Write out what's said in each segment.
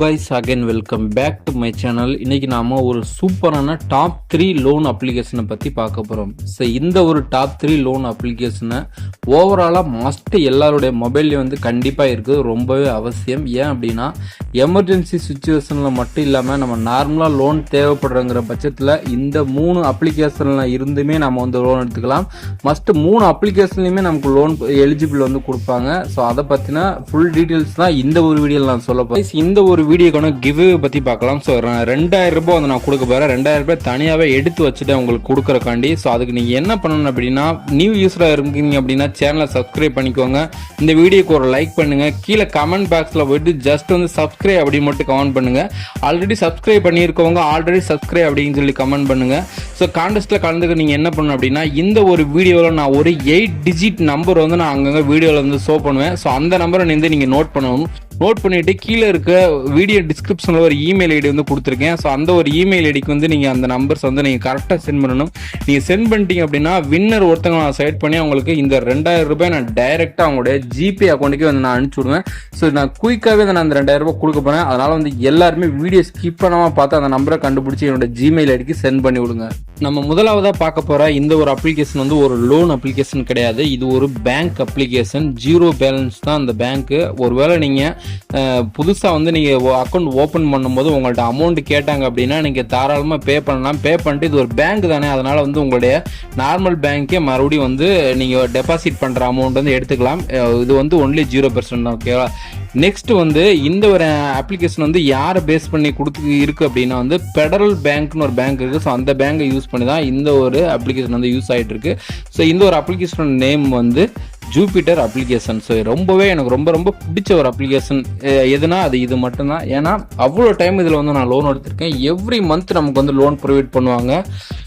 Guys again welcome back to my channel இன்னைக்கு நாம ஒரு சூப்பரான டாப் த்ரீ லோன் அப்ளிகேஷனை பற்றி பார்க்க போகிறோம் ஸோ இந்த ஒரு டாப் த்ரீ லோன் அப்ளிகேஷனை ஓவராலாக மஸ்ட் எல்லாருடைய மொபைல்லையும் வந்து கண்டிப்பாக இருக்குது. ரொம்பவே அவசியம். ஏன் அப்படின்னா எமர்ஜென்சி சுச்சுவேஷனில் மட்டும் இல்லாமல் நம்ம நார்மலாக லோன் தேவைப்படுறங்கிற பட்சத்தில் இந்த மூணு அப்ளிகேஷனில் இருந்துமே நம்ம வந்து லோன் எடுத்துக்கலாம். மஸ்ட் மூணு அப்ளிகேஷன்லையுமே நமக்கு லோன் எலிஜிபிள் வந்து கொடுப்பாங்க. ஸோ அதை பற்றின ஃபுல் டீட்டெயில்ஸ் தான் இந்த ஒரு வீடியோவில் நான் சொல்ல போகிறேன் இந்த ஒரு வீடியோக்கான கிவ் பற்றி பார்க்கலாம். ஸோ ரெண்டாயிரம் ரூபாய் வந்து நான் கொடுக்க போகிறேன் ரெண்டாயிரம் ரூபாய் தனியாகவே எடுத்து வச்சுட்டு உங்களுக்கு கொடுக்குறக்காண்டி ஸோ அதுக்கு நீங்கள் என்ன பண்ணணும் அப்படின்னா நியூ யூஸராக இருக்கீங்க அப்படின்னா சேனலை சப்ஸ்கிரைப் பண்ணிக்கோங்க. இந்த வீடியோக்கு ஒரு லைக் பண்ணுங்கள் கீழே கமெண்ட் பாக்ஸில் போயிட்டு ஜஸ்ட் வந்து சப்ஸ்கிரைப் அப்படின்னு மட்டும் கமெண்ட் பண்ணுங்கள் ஆல்ரெடி சப்ஸ்கிரைப் பண்ணியிருக்கவங்க ஆல்ரெடி சப்ஸ்கிரைப் அப்படின்னு சொல்லி கமெண்ட் பண்ணுங்கள் ஸோ காண்டெஸ்ட்டில் கலந்துக்க நீங்கள் என்ன பண்ணணும் அப்படின்னா இந்த ஒரு வீடியோவில் நான் ஒரு எயிட் டிஜிட் நம்பர் வந்து நான் அங்கங்கே வீடியோவில் வந்து ஷோ பண்ணுவேன். ஸோ அந்த நம்பரை வந்து நீங்கள் நோட் பண்ணணும். நோட் பண்ணிட்டு கீழே இருக்க வீடியோ டிஸ்கிரிப்ஷனில் ஒரு இமெயில் ஐடி வந்து கொடுத்துருக்கேன். ஸோ அந்த ஒரு இமெயில் ஐடிக்கு வந்து நீங்கள் அந்த நம்பர்ஸ் வந்து நீங்கள் கரெக்டாக சென்ட் பண்ணணும். நீங்கள் சென்ட் பண்ணிட்டீங்க அப்படின்னா வின்னர் ஒருத்தங்க நான் செலக்ட் பண்ணி அவங்களுக்கு இந்த ரெண்டாயிரம் ரூபாய் நான் டைரெக்டாக அவங்களுடைய ஜிபே அக்கௌண்ட்டுக்கே வந்து நான் அனுப்பிச்சி விடுவேன். ஸோ நான் குயிக்காகவே நான் அந்த ரெண்டாயிரம் ரூபாய் கொடுக்க போகிறேன் அதனால் வந்து எல்லாருமே வீடியோ ஸ்கிப் பண்ணாமல் பார்த்து அந்த நம்பரை கண்டுபிடிச்சி என்னோட ஜிமெயில் ஐடிக்கு சென்ட் பண்ணி விடுங்க. நம்ம முதலாவதாக பார்க்க போகிற இந்த ஒரு அப்ளிகேஷன் வந்து ஒரு லோன் அப்ளிகேஷன் கிடையாது. இது ஒரு பேங்க் அப்ளிகேஷன் ஜீரோ பேலன்ஸ் தான் அந்த பேங்க்கு ஒருவேளை நீங்கள் புதுசாக வந்து நீங்கள் அக்கௌண்ட் ஓப்பன் பண்ணும்போது உங்கள்கிட்ட அமௌண்ட் கேட்டாங்க அப்படின்னா நீங்கள் தாராளமாக பே பண்ணலாம். பே பண்ணிட்டு இது ஒரு பேங்க் தானே. அதனால் வந்து உங்களுடைய நார்மல் பேங்க்கே மறுபடியும் வந்து நீங்கள் டெபாசிட் பண்ணுற அமௌண்ட் வந்து எடுத்துக்கலாம். இது வந்து ஒன்லி ஜீரோ பர்சன்ட் தான் ஓகேவா நெக்ஸ்ட் வந்து இந்த ஒரு அப்ளிகேஷன் வந்து யாரை பேஸ் பண்ணி கொடுத்து இருக்கு அப்படின்னா வந்து ஃபெடரல் பேங்க்னு ஒரு பேங்க் இருக்குது ஸோ அந்த பேங்கை யூஸ் பண்ணி தான் இந்த ஒரு அப்ளிகேஷன் வந்து யூஸ் ஆகிட்டு இருக்கு. ஸோ இந்த ஒரு அப்ளிகேஷனோட நேம் வந்து ஜூபிட்டர் அப்ளிகேஷன் ஸோ ரொம்பவே எனக்கு ரொம்ப ரொம்ப பிடிச்ச ஒரு அப்ளிகேஷன் எதுனா அது இது மட்டும்தான். ஏன்னா அவ்வளோ டைம் இதில் வந்து நான் லோன் எடுத்திருக்கேன். எவ்ரி மந்த் நமக்கு வந்து லோன் ப்ரொவைட் பண்ணுவாங்க.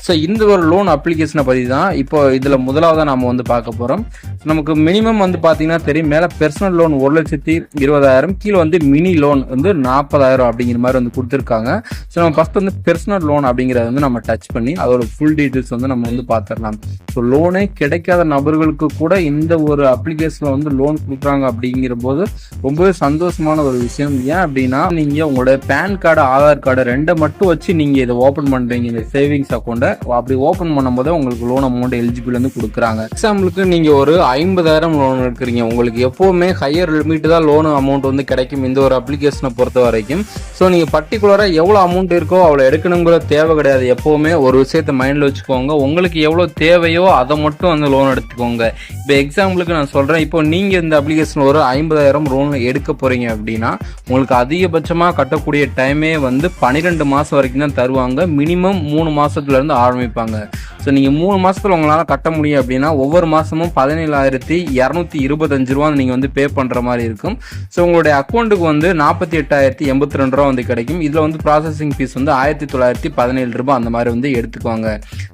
ஸோ இந்த ஒரு லோன் அப்ளிகேஷனை பற்றி தான் இப்போ இதில் முதலாவதாக நம்ம வந்து பார்க்க போகிறோம் நமக்கு மினிமம் வந்து பார்த்தீங்கன்னா தெரியும். மேலே பெர்சனல் லோன் ஒரு லட்சத்தி இருபதாயிரம் கீழே வந்து மினி லோன் வந்து நாற்பதாயிரம் அப்படிங்கிற மாதிரி வந்து கொடுத்துருக்காங்க. ஸோ நம்ம ஃபர்ஸ்ட் வந்து பெர்சனல் லோன் அப்படிங்கிறத வந்து நம்ம டச் பண்ணி அதோட ஃபுல் டீட்டெயில்ஸ் வந்து நம்ம வந்து பார்த்துடலாம். ஸோ லோனே கிடைக்காத நபர்களுக்கு கூட இந்த ஒரு ஒரு அப்ளிகேஷனில் வந்து லோன் கொடுக்குறாங்க அப்படிங்கிற போது ரொம்பவே சந்தோஷமான ஒரு விஷயம். ஏன் அப்படின்னா நீங்கள் உங்களோட பேன் கார்டு ஆதார் கார்டு ரெண்டை மட்டும் வச்சு நீங்கள் இதை ஓப்பன் பண்ணுறீங்க இந்த சேவிங்ஸ் அக்கௌண்ட்டை அப்படி ஓப்பன் பண்ணும்போது உங்களுக்கு லோன் அமௌண்ட் எலிஜிபிள் வந்து கொடுக்குறாங்க. எக்ஸாம்பிளுக்கு நீங்கள் ஒரு ஐம்பதாயிரம் லோன் எடுக்கிறீங்க. உங்களுக்கு எப்போவுமே ஹையர் லிமிட் தான் லோன் அமௌண்ட் வந்து கிடைக்கும் இந்த ஒரு அப்ளிகேஷனை பொறுத்த வரைக்கும். ஸோ நீங்கள் பர்டிகுலராக எவ்வளோ அமௌண்ட் இருக்கோ அவ்வளோ எடுக்கணுங்கிற தேவை கிடையாது. எப்போவுமே ஒரு விஷயத்தை மைண்டில் வச்சுக்கோங்க. உங்களுக்கு எவ்வளோ தேவையோ அதை மட்டும் வந்து லோன் எடுத்துக்கோங்க. இப்போ எக்ஸாம்பிள் உங்களுக்கு நான் சொல்கிறேன் இப்போ நீங்கள் இந்த அப்ளிகேஷன் ஒரு ஐம்பதாயிரம் லோன் எடுக்க போகிறீங்க அப்படின்னா உங்களுக்கு அதிகபட்சமாக கட்டக்கூடிய டைமே வந்து பன்னிரெண்டு மாதம் வரைக்கும் தான் தருவாங்க. மினிமம் மூணு மாதத்துலேருந்து ஆரம்பிப்பாங்க. ஸோ நீங்கள் மூணு மாதத்தில் உங்களால் கட்ட முடியும் அப்படின்னா ஒவ்வொரு மாதமும் பதினேழாயிரத்தி இரநூத்தி இருபத்தஞ்சு ரூபா நீங்கள் வந்து பே பண்ணுற மாதிரி இருக்கும். ஸோ உங்களுடைய அக்கௌண்ட்டுக்கு வந்து நாற்பத்தி எட்டாயிரத்தி எண்பத்தி ரெண்டு ரூபா வந்து கிடைக்கும். இதில் வந்து ப்ராசஸிங் ஃபீஸ் வந்து ஆயிரத்தி தொள்ளாயிரத்தி பதினேழு ரூபா அந்த மாதிரி வந்து எடுத்துக்குவாங்க.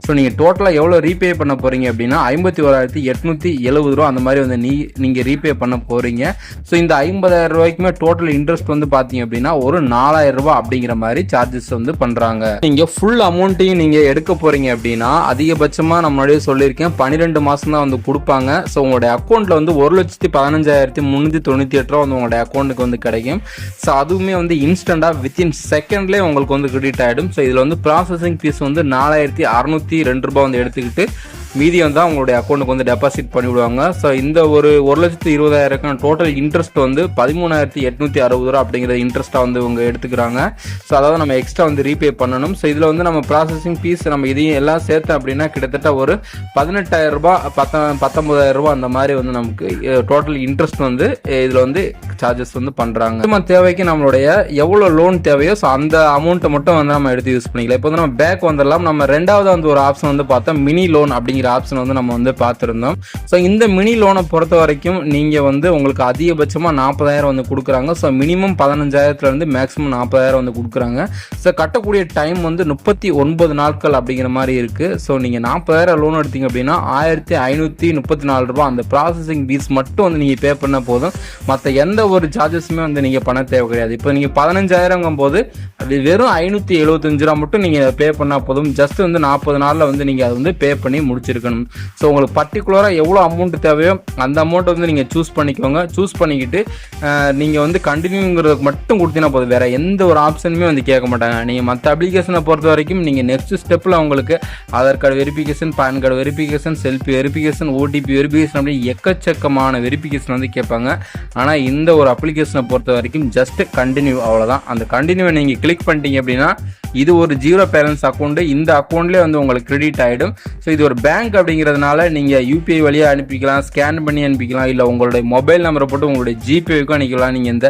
ஸோ நீங்கள் டோட்டலாக எவ்வளோ ரீபே பண்ண போகிறீங்க அப்படின்னா ஐம்பத்தி ஓராயிரத்தி எட்நூற்றி எழுபது ரூபா அந்த மாதிரி வந்து நீ நீங்கள் ரீபே பண்ண போகிறீங்க ஸோ இந்த ஐம்பதாயிரம் ரூபாய்க்குமே டோட்டல் இன்ட்ரெஸ்ட் வந்து பார்த்தீங்க அப்படின்னா ஒரு நாலாயிரம் ரூபாய் அப்படிங்கிற மாதிரி சார்ஜஸ் வந்து பண்ணுறாங்க நீங்கள் ஃபுல் அமௌண்ட்டையும் நீங்கள் எடுக்க போகிறீங்க அப்படின்னா அதிகபட்சமாக நம்மளுடைய சொல்லியிருக்கேன் பன்னிரெண்டு மாதம் தான் வந்து கொடுப்பாங்க. ஸோ உங்களுடைய அக்கௌண்ட்டில் வந்து ஒரு லட்சத்தி பதினஞ்சாயிரத்தி முந்நூற்றி தொண்ணூற்றி எட்டு ரூபா வந்து உங்களுடைய அக்கௌண்ட்டுக்கு வந்து கிடைக்கும். ஸோ அதுவுமே வந்து இன்ஸ்டண்ட்டாக வித்தின் செகண்ட்லேயே உங்களுக்கு வந்து கிரெடிட் ஆகிடும் ஸோ இதில் வந்து ப்ராசஸிங் ஃபீஸ் வந்து நாலாயிரத்தி அறநூற்றி ரெண்டு ரூபாய் வந்து எடுத்துக்கிட்டு மீதி வந்து அவங்களுடைய அக்கௌண்ட்டுக்கு வந்து டெபாசிட் பண்ணி விடுவாங்க. ஸோ இந்த ஒரு ஒரு லட்சத்து இருபதாயிரக்கான டோட்டல் இன்ட்ரெஸ்ட் வந்து பதிமூணாயிரத்தி எட்நூற்றி அறுபது ரூபா அப்படிங்கிற இன்ட்ரெஸ்ட்டாக வந்து இவங்க எடுத்துக்கிறாங்க. ஸோ அதாவது நம்ம எக்ஸ்ட்ரா வந்து ரீபே பண்ணணும். ஸோ இதில் வந்து நம்ம ப்ராசஸிங் ஃபீஸ் நம்ம இதையும் எல்லாம் சேர்த்து அப்படின்னா கிட்டத்தட்ட ஒரு பதினெட்டாயிரம் ரூபாய் பத்த பத்தொன்பதாயிரம் ரூபாய் அந்த மாதிரி வந்து நமக்கு டோட்டல் இன்ட்ரெஸ்ட் வந்து இதில் வந்து சார்ஜஸ் வந்து பண்ணுறாங்க நம்ம தேவைக்கு நம்மளுடைய எவ்வளோ லோன் தேவையோ ஸோ அந்த அமௌண்ட்டை மட்டும் வந்து நம்ம எடுத்து யூஸ் பண்ணிக்கலாம். இப்போ வந்து நம்ம பேக் வந்துடலாம். நம்ம ரெண்டாவது வந்து ஒரு ஆப்ஷன் வந்து பார்த்தா மினி லோன் அப்படிங்கிற ஆப்ஷன் வந்து நம்ம வந்து பார்த்துருந்தோம். ஸோ இந்த மினி லோனை பொறுத்த வரைக்கும் நீங்கள் வந்து உங்களுக்கு அதிகபட்சமாக நாற்பதாயிரம் வந்து கொடுக்குறாங்க. ஸோ மினிமம் பதினஞ்சாயிரத்துலேருந்து மேக்ஸிமம் நாற்பதாயிரம் வந்து கொடுக்குறாங்க. ஸோ கட்டக்கூடிய டைம் வந்து முப்பத்தி ஒன்பது நாட்கள் அப்படிங்கிற மாதிரி இருக்குது ஸோ நீங்கள் நாற்பதாயிரம் லோன் எடுத்தீங்க அப்படின்னா ஆயிரத்தி ஐநூற்றி முப்பத்தி நாலு ரூபா அந்த ப்ராசஸிங் ஃபீஸ் மட்டும் வந்து நீங்கள் பே பண்ணால் போதும். மற்ற எந்த ஒரு சார்ஜஸுமே வந்து நீங்கள் பண்ண தேவை கிடையாது. இப்போ நீங்கள் பதினஞ்சாயிரங்கும் போது அது வெறும் ஐநூற்றி எழுபத்தஞ்சு ரூபா மட்டும் நீங்கள் பே பண்ணால் போதும். ஜஸ்ட் வந்து நாற்பது நாளில் வந்து நீங்கள் அதை வந்து பே பண்ணி முடிச்சிருவீங்க. வச்சுருக்கணும் ஸோ உங்களுக்கு பர்டிகுலராக எவ்வளோ அமௌண்ட் தேவையோ அந்த அமௌண்ட் வந்து நீங்கள் சூஸ் பண்ணிக்கோங்க. சூஸ் பண்ணிக்கிட்டு நீங்கள் வந்து கண்டினியூங்கிறதுக்கு மட்டும் கொடுத்தீங்கன்னா போதும். வேறு எந்த ஒரு ஆப்ஷனுமே வந்து கேட்க மாட்டாங்க. நீங்கள் மற்ற அப்ளிகேஷனை பொறுத்த வரைக்கும் நீங்கள் நெக்ஸ்ட் ஸ்டெப்பில் உங்களுக்கு Aadhaar card verification pan card verification selfie verification OTP verification அப்படி எக்கச்சக்கமான வெரிஃபிகேஷன் வந்து கேட்பாங்க. ஆனால் இந்த ஒரு அப்ளிகேஷனை பொறுத்த வரைக்கும் ஜஸ்ட் கண்டினியூ அவ்வளோதான் அந்த கண்டினியூவை நீங்கள் கிளிக் பண்ணிட்டீங்க அப்படின்னா இது ஒரு ஜீரோ பேலன்ஸ் அக்கௌண்ட் இந்த அக்கௌண்ட்லேயே வந்து உங்களுக்கு கிரெடிட் ஆகிடும் ஸோ இது ஒரு பேங்க் அப்படிங்கிறதுனால நீங்கள் யூபிஐ வழியாக அனுப்பிக்கலாம் ஸ்கேன் பண்ணி அனுப்பிக்கலாம் இல்லை உங்களுடைய மொபைல் நம்பரை போட்டு உங்களுடைய ஜிபேவுக்கும் அனுப்பிக்கலாம். நீங்கள் இந்த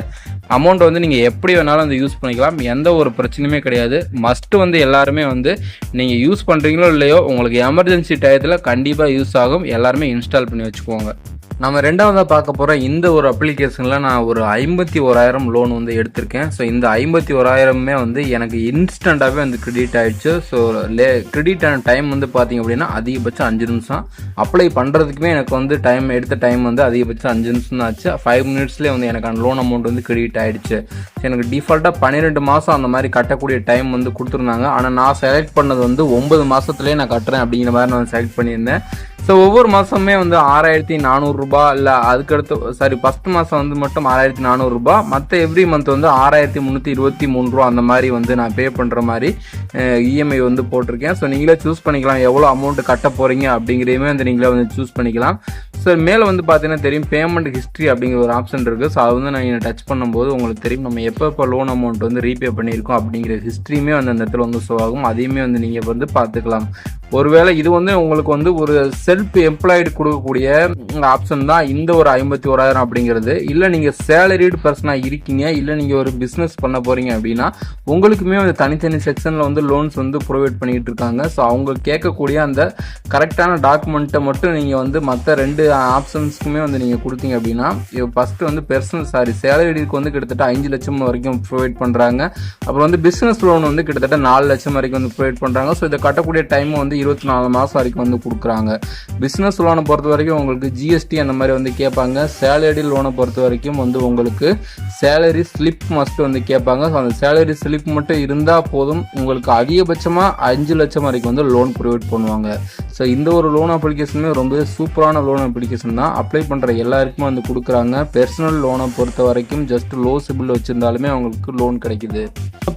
அமௌண்ட் வந்து நீங்கள் எப்படி வேணாலும் வந்து யூஸ் பண்ணிக்கலாம். எந்த ஒரு பிரச்சனையுமே கிடையாது. மஸ்ட்டு வந்து எல்லாருமே வந்து நீங்கள் யூஸ் பண்ணுறீங்களோ இல்லையோ உங்களுக்கு எமர்ஜென்சி டயத்தில் கண்டிப்பாக யூஸ் ஆகும். எல்லாருமே இன்ஸ்டால் பண்ணி வச்சுக்கோங்க நம்ம ரெண்டாவதாக பார்க்க போகிற இந்த ஒரு அப்ளிகேஷனில் நான் ஒரு ஐம்பத்தி ஓராயிரம் லோன் வந்து எடுத்திருக்கேன். ஸோ இந்த ஐம்பத்தி ஓராயிரமே வந்து எனக்கு இன்ஸ்டண்ட்டாகவே வந்து கிரெடிட் ஆகிடுச்சு ஸோ லே கிரெடிட் ஆன டைம் வந்து பார்த்தீங்க அப்படின்னா அதிகபட்சம் அஞ்சு நிமிஷம். அப்ளை பண்ணுறதுக்குமே எனக்கு வந்து டைம் எடுத்த டைம் வந்து அதிகபட்சம் அஞ்சு நிமிஷம் தான் ஆச்சு. ஃபைவ் மினிட்ஸ்லேயே வந்து எனக்கு அந்த லோன் அமௌண்ட் வந்து கிரெடிட் ஆகிடுச்சு ஸோ எனக்கு டிஃபால்ட்டாக பன்னிரெண்டு மாதம் அந்த மாதிரி கட்டக்கூடிய டைம் வந்து கொடுத்துருந்தாங்க. ஆனால் நான் செலக்ட் பண்ணது வந்து ஒன்பது மாதத்துலேயே நான் கட்டுறேன் அப்படிங்கிற மாதிரி நான் செலக்ட் பண்ணியிருந்தேன். ஸோ ஒவ்வொரு மாதமே வந்து ஆறாயிரத்தி நானூறுரூபா இல்லை அதுக்கடுத்து சாரி ஃபஸ்ட் மாதம் வந்து மட்டும் ஆறாயிரத்தி நானூறுரூபா மற்ற எவ்ரி மந்த் வந்து ஆறாயிரத்தி முந்நூற்றி இருபத்தி மூணு ரூபா அந்த மாதிரி வந்து நான் பே பண்ணுற மாதிரி இஎம்ஐ வந்து போட்டிருக்கேன். ஸோ நீங்களே சூஸ் பண்ணிக்கலாம். எவ்வளோ அமௌண்ட் கட்ட போகிறீங்க அப்படிங்கிறதையுமே வந்து நீங்களே வந்து சூஸ் பண்ணிக்கலாம். ஸோ மேலே வந்து பார்த்தீங்கன்னா தெரியும் பேமெண்ட் ஹிஸ்ட்ரி அப்படிங்கிற ஒரு ஆப்ஷன் இருக்குது ஸோ அது வந்து நான் டச் பண்ணும்போது உங்களுக்கு தெரியும். நம்ம எப்போ எப்போ லோன் அமௌண்ட் வந்து ரீபே பண்ணியிருக்கோம் அப்படிங்கிற ஹிஸ்ட்ரியுமே வந்து அந்த இடத்துல வந்து ஷோ ஆகும். அதையுமே வந்து நீங்கள் வந்து பார்த்துக்கலாம். ஒருவேளை இது வந்து உங்களுக்கு வந்து ஒரு செல்ஃப் எம்ப்ளாய்டு கொடுக்கக்கூடிய ஆப்ஷன் தான் இந்த ஒரு ஐம்பத்தி ஓராயிரம் அப்படிங்கிறது. இல்லை நீங்கள் சேலரிடு பர்சனாக இருக்கீங்க. இல்லை நீங்கள் ஒரு பிஸ்னஸ் பண்ண போகிறீங்க அப்படின்னா உங்களுக்குமே வந்து தனித்தனி செக்ஷனில் வந்து லோன்ஸ் வந்து ப்ரொவைட் பண்ணிகிட்டு இருக்காங்க. ஸோ அவங்க கேட்கக்கூடிய அந்த கரெக்டான டாக்குமெண்ட்டை மட்டும் நீங்கள் வந்து மற்ற ரெண்டு ஆப்ஷன்ஸ்க்குமே வந்து நீங்கள் கொடுத்தீங்க அப்படின்னா ஃபஸ்ட்டு வந்து பெர்சனல் சாரி சேலரிக்கு வந்து கிட்டத்தட்ட அஞ்சு லட்சம் வரைக்கும் ப்ரொவைட் பண்ணுறாங்க அப்புறம் வந்து பிஸ்னஸ் லோன் வந்து கிட்டத்தட்ட நாலு லட்சம் வரைக்கும் வந்து ப்ரொவைட் பண்ணுறாங்க ஸோ இதை கட்டக்கூடிய டைம் வந்து இருபத்தி நாலு மாதம் வரைக்கும் வந்து கொடுக்குறாங்க. பிஸ்னஸ் லோனை பொறுத்த வரைக்கும் உங்களுக்கு ஜி ஜிஎஸ்டி அந்த மாதிரி வந்து கேட்பாங்க. சேலரி லோனை பொறுத்த வரைக்கும் வந்து உங்களுக்கு சேலரி ஸ்லிப் மஸ்ட் வந்து கேட்பாங்க. ஸோ அந்த சேலரி ஸ்லிப் மட்டும் இருந்தால் போதும். உங்களுக்கு அதிகபட்சமாக அஞ்சு லட்சம் வரைக்கும் வந்து லோன் ப்ரொவைட் பண்ணுவாங்க. ஸோ இந்த ஒரு லோன் அப்ளிகேஷனுமே ரொம்ப சூப்பரான லோன் அப்ளிகேஷன் தான். அப்ளை பண்ணுற எல்லாருக்குமே வந்து கொடுக்குறாங்க. பர்சனல் லோனை பொறுத்த வரைக்கும் ஜஸ்ட் லோ சிபில் வச்சுருந்தாலுமே அவங்களுக்கு லோன் கிடைக்குது.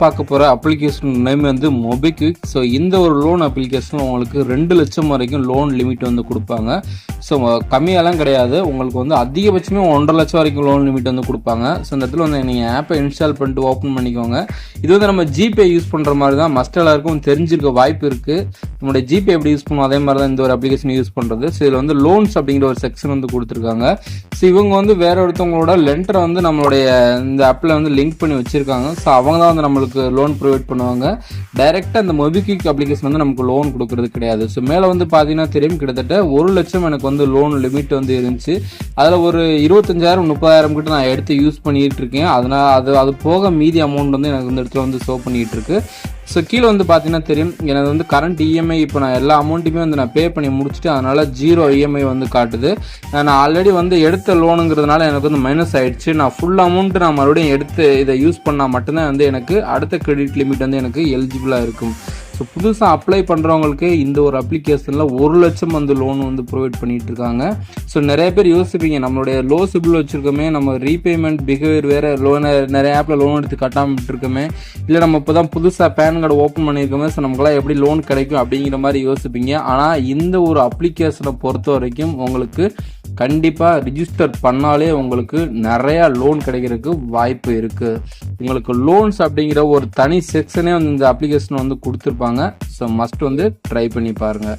பார்க்க போகிற அப்ளிகேஷன் நேம் வந்து மொபிக்விக் ஸோ இந்த ஒரு லோன் அப்ளிகேஷன் உங்களுக்கு ரெண்டு லட்சம் வரைக்கும் லோன் லிமிட் வந்து கொடுப்பாங்க. ஸோ கம்மி எல்லாம் கிடையாது. உங்களுக்கு வந்து அதிகபட்சமே ஒன்றரை லட்சம் வரைக்கும் லோன் லிமிட் வந்து கொடுப்பாங்க. ஸோ இந்த இடத்துல வந்து நீங்கள் ஆப்பை இன்ஸ்டால் பண்ணிட்டு ஓப்பன் பண்ணிக்கோங்க. இது வந்து நம்ம ஜிபே யூஸ் பண்ணுற மாதிரி தான் மஸ்ட் எல்லாருக்கும் தெரிஞ்சிருக்க வாய்ப்பு இருக்குது நம்மளுடைய ஜிபே எப்படி யூஸ் பண்ணுவோம் அதே மாதிரி தான் இந்த ஒரு அப்ளிகேஷன் யூஸ் பண்ணுறது ஸோ இதில் வந்து லோன்ஸ் அப்படிங்கிற ஒரு செக்ஷன் வந்து கொடுத்துருக்காங்க. ஸோ இவங்க வந்து வேற ஒருத்தவங்களோட லென்டரை வந்து நம்மளுடைய இந்த ஆப்பில் வந்து லிங்க் பண்ணி வச்சிருக்காங்க. ஸோ அவங்க தான் வந்து நம்மளுக்கு லோன் ப்ரொவைட் பண்ணுவாங்க. டைரெக்டாக அந்த மொபிக்விக் அப்ளிகேஷன் வந்து நமக்கு லோன் கொடுக்கறது கிடையாது. ஸோ மேலே வந்து பார்த்தீங்கன்னா தெரியும். கிட்டத்தட்ட ஒரு லட்சம் எனக்கு வந்து லோன் லிமிட் வந்து இருந்துச்சு. அதில் ஒரு இருபத்தஞ்சாயிரம் முப்பதாயிரம் கிட்ட நான் எடுத்து யூஸ் பண்ணிகிட்டு இருக்கேன் அதனால் அது அது போக மீதி அமௌண்ட் வந்து எனக்கு இந்த இடத்துல வந்து ஷோ பண்ணிட்டு இருக்கு ஸோ கீழே வந்து பார்த்தீங்கன்னா தெரியும். எனக்கு வந்து கரண்ட் இஎம்ஐ இப்போ நான் எல்லா அமௌண்ட்டுமே வந்து நான் பே பண்ணி முடிச்சுட்டு அதனால் ஜீரோ இஎம்ஐ வந்து காட்டுது. நான் ஆல்ரெடி வந்து எடுத்த லோனுங்கிறதுனால எனக்கு வந்து மைனஸ் ஆகிடுச்சு நான் ஃபுல் அமௌண்ட் நான் மறுபடியும் எடுத்து இதை யூஸ் பண்ணால் மட்டும்தான் வந்து எனக்கு அடுத்த கிரெடிட் லிமிட் வந்து எனக்கு எலிஜிபிளாக இருக்கும். ஸோ புதுசாக அப்ளை பண்ணுறவங்களுக்கு இந்த ஒரு அப்ளிகேஷனில் ஒரு லட்சம் வந்து லோன் வந்து ப்ரொவைட் பண்ணிகிட்டு இருக்காங்க. ஸோ நிறைய பேர் யோசிப்பீங்க நம்மளுடைய லோ சிபில் வச்சுருக்கோமே நம்ம ரீபேமெண்ட் பிஹேவியர் வேறு லோனை நிறைய ஆப்பில் லோன் எடுத்து கட்டாமல் இருக்கோமே இல்லை நம்ம இப்போ தான் புதுசாக பேன் கார்டு ஓப்பன் பண்ணியிருக்கோமே ஸோ நமக்குலாம் எப்படி லோன் கிடைக்கும் அப்படிங்கிற மாதிரி யோசிப்பீங்க. ஆனால் இந்த ஒரு அப்ளிகேஷனை பொறுத்த வரைக்கும் உங்களுக்கு கண்டிப்பாக ரிஜிஸ்டர் பண்ணாலே உங்களுக்கு நிறையா லோன் கிடைக்கிறதுக்கு வாய்ப்பு இருக்குது உங்களுக்கு லோன்ஸ் அப்படிங்கிற ஒரு தனி செக்ஷனே வந்து இந்த அப்ளிகேஷன் வந்து கொடுத்துருப்பாங்க. ஸோ மஸ்ட் வந்து ட்ரை பண்ணி பாருங்கள்